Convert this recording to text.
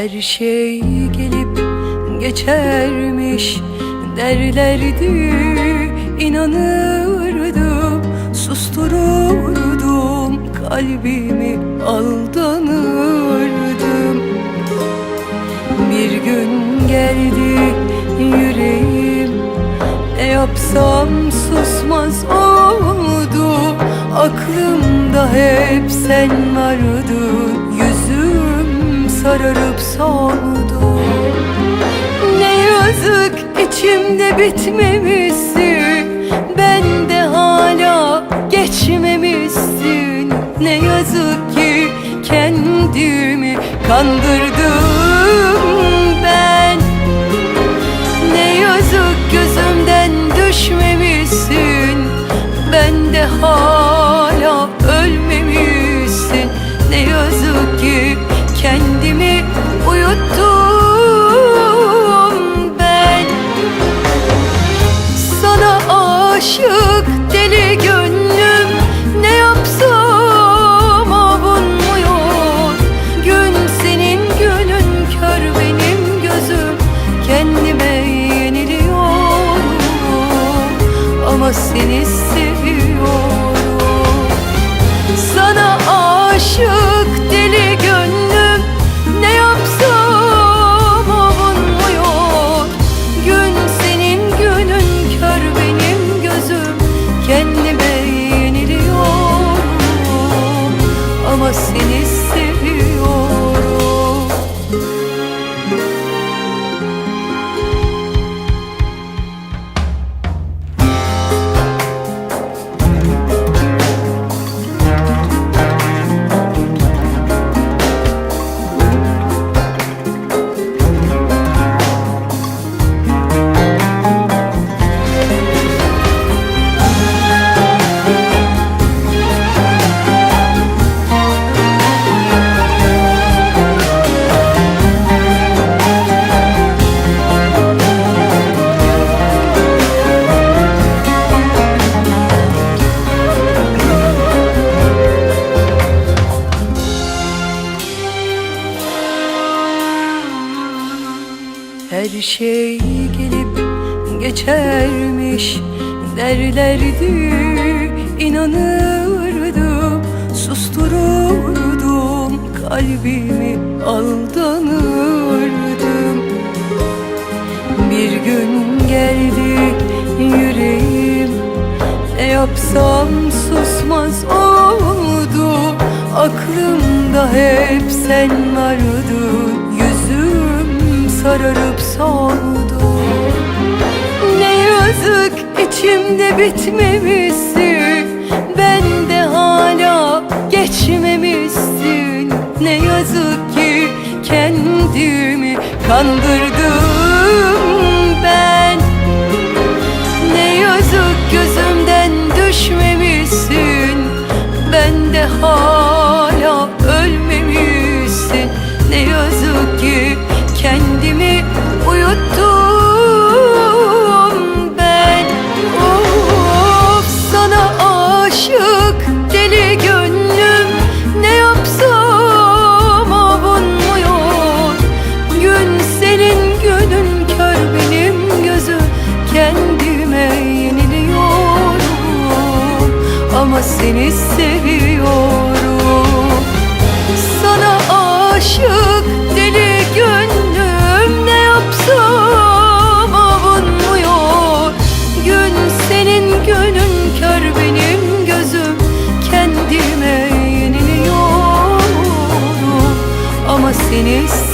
Her şey gelip geçermiş derlerdi. İnanırdım sustururdum kalbimi aldanırdım. Bir gün geldi yüreğim ne yapsam susmaz oldu Aklımda hep sen vardın sararıp soldu Ne yazık içimde bitmemişsin. Ben de hala geçmemişsin. Ne yazık ki kendimi kandırdım Her şey gelip geçermiş derlerdi. İnanırdım sustururdum kalbimi aldanırdım. Bir gün geldi yüreğim ne yapsam susmaz oldu. Aklımda hep sen vardın sararıp soldu Ne yazık içimde bitmemişsin. Ben de hala geçmemişsin. Ne yazık ki kendimi kandırdım seni istedim